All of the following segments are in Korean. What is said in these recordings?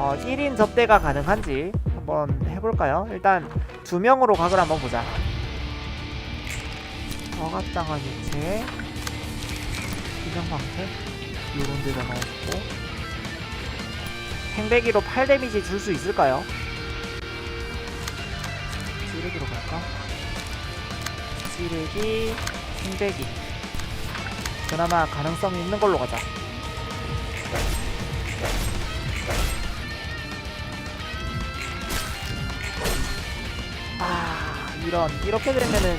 어, 1인 접대가 가능한지 한번 해볼까요? 일단 두 명으로 각을 한번 보자. 억압장한 유체, 기정방패 요런 데다 넣어주고 행배기로 8 데미지 줄 수 있을까요? 찌르기로 갈까? 찌르기, 행배기 그나마 가능성이 있는 걸로 가자. 이런 이렇게 되면은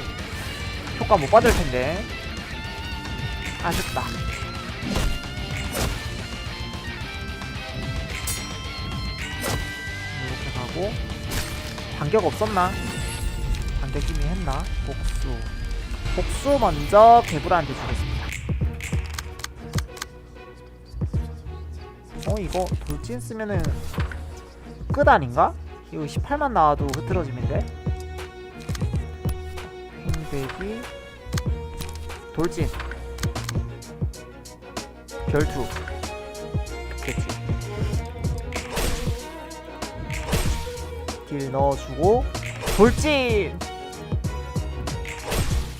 효과 못 받을 텐데 아쉽다. 이렇게 가고 반격 없었나? 반격 이미 했나? 복수 복수 먼저 개불한테 주겠습니다. 어 이거 돌진 쓰면은 끝 아닌가? 이거 18만 나와도 흐트러짐인데 횡배기 돌진. 결투. 됐지 딜 넣어주고 돌진!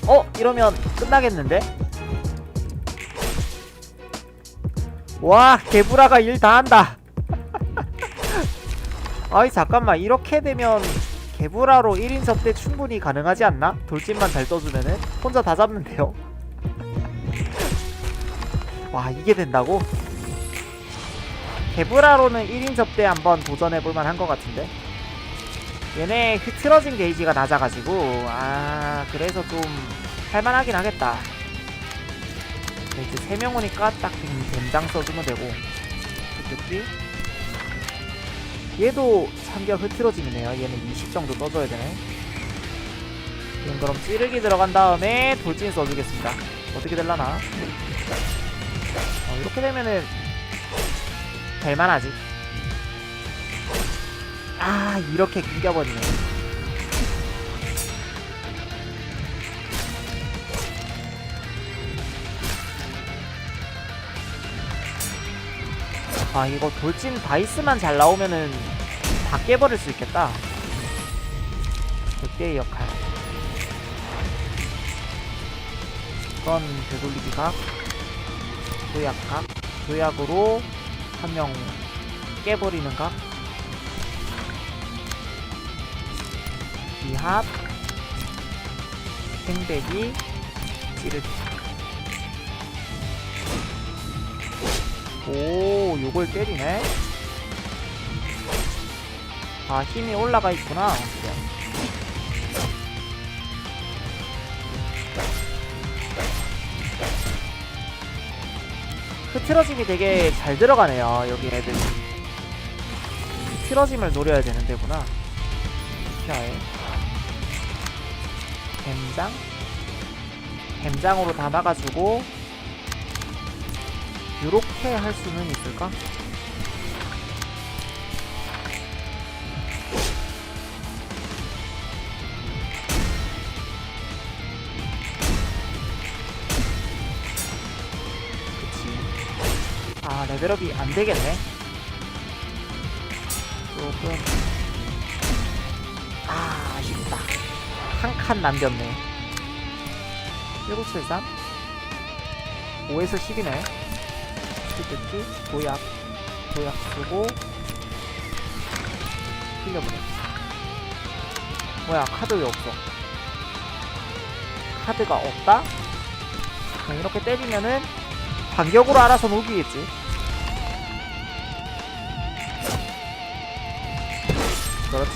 어? 이러면 끝나겠는데? 와 개브라가 일 다 한다. 아이 잠깐만. 이렇게 되면 개브라로 1인 접대 충분히 가능하지 않나? 돌진만 잘 떠주면은 혼자 다 잡는데요. 와 이게 된다고? 개브라로는 1인 접대 한번 도전해볼 만 한 것 같은데? 얘네 흐트러진 게이지가 낮아가지고 아 그래서 좀 할만하긴 하겠다. 네, 이제 3명 오니까 딱 된- 된장 써주면 되고. 어쨌지 얘도 참격 흐트러짐이네요. 얘는 20 정도 떠줘야 되네. 지금 그럼 찌르기 들어간 다음에 돌진 써주겠습니다. 어떻게 될라나? 어, 이렇게 되면은 될만하지. 아 이렇게 이겨버리네 아 이거 돌진 다이스만 잘 나오면은 다 깨버릴 수 있겠다. 그때의 역할. 이건 되돌리기 각 도약 각 도약으로 한 명 깨버리는 각. 이합 생배기 찌르기. 오 요걸 때리네. 아 힘이 올라가 있구나. 흐트러짐이 되게 잘 들어가네요 여기 애들. 흐트러짐을 노려야 되는 데구나. 피아에 뱀장? 뱀장으로 담아가지고 요렇게 할 수는 있을까? 그치. 아 레벨업이 안 되겠네. 조금. 아 아쉽다. 한 칸 남겼네. 1973 5에서 10이네 스티치 도약 도약 쓰고 흘려보내 뭐야 카드 왜 없어? 카드가 없다? 그냥 이렇게 때리면은 반격으로 알아서 녹이겠지. 그렇지.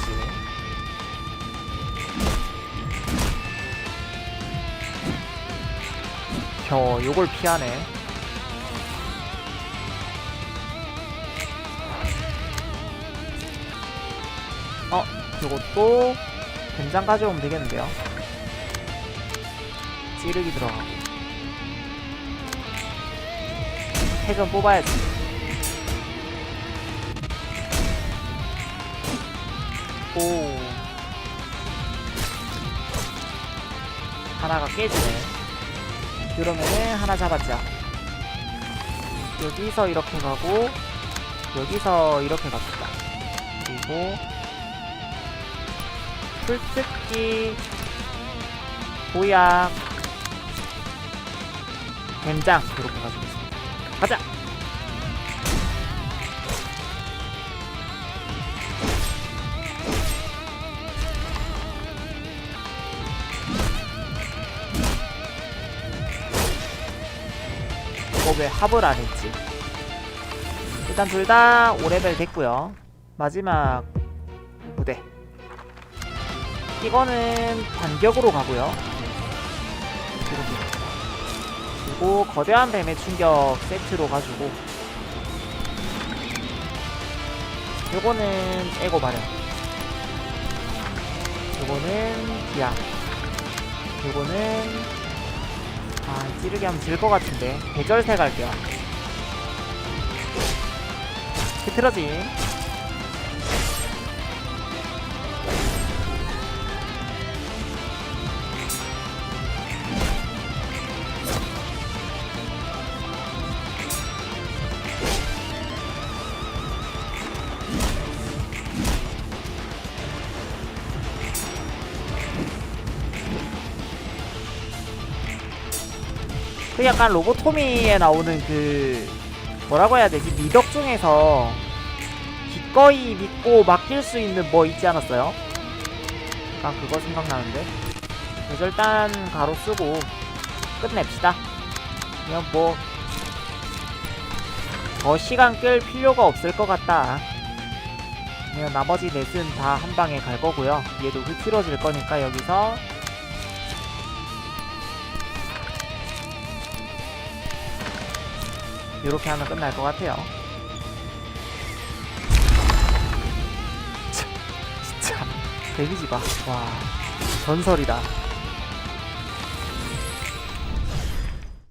혀 요걸 피하네 어, 요것도 된장 가져오면 되겠는데요. 찌르기 들어가고. 회전 뽑아야지. 오. 하나가 깨지네. 그러면은 하나 잡았자. 여기서 이렇게 가고 여기서 이렇게 갑시다. 그리고 풀뜯기 보약 뱀장 이렇게 가지겠습니다. 가자. 어, 왜 합을 안 했지? 일단 둘 다 5레벨 됐고요. 마지막. 이거는 반격으로 가고요. 그리고 거대한 뱀의 충격 세트로 가지고 요거는 에고 마련. 요거는 기아. 요거는 아 찌르게 하면 질 것 같은데 계절새 갈게요. 흐트러짐. 그 약간 로보토미에 나오는 그 뭐라고 해야 되지? 미덕 중에서 기꺼이 믿고 맡길 수 있는 뭐 있지 않았어요? 약간 그거 생각나는데. 계절단 가로 쓰고 끝냅시다. 그냥 뭐 더 시간 끌 필요가 없을 것 같다. 그냥 나머지 넷은 다 한 방에 갈 거고요. 얘도 흐트러질 거니까 여기서 이렇게 하면 끝날 것 같아요. 참, 진짜 데미지 봐. 와 전설이다.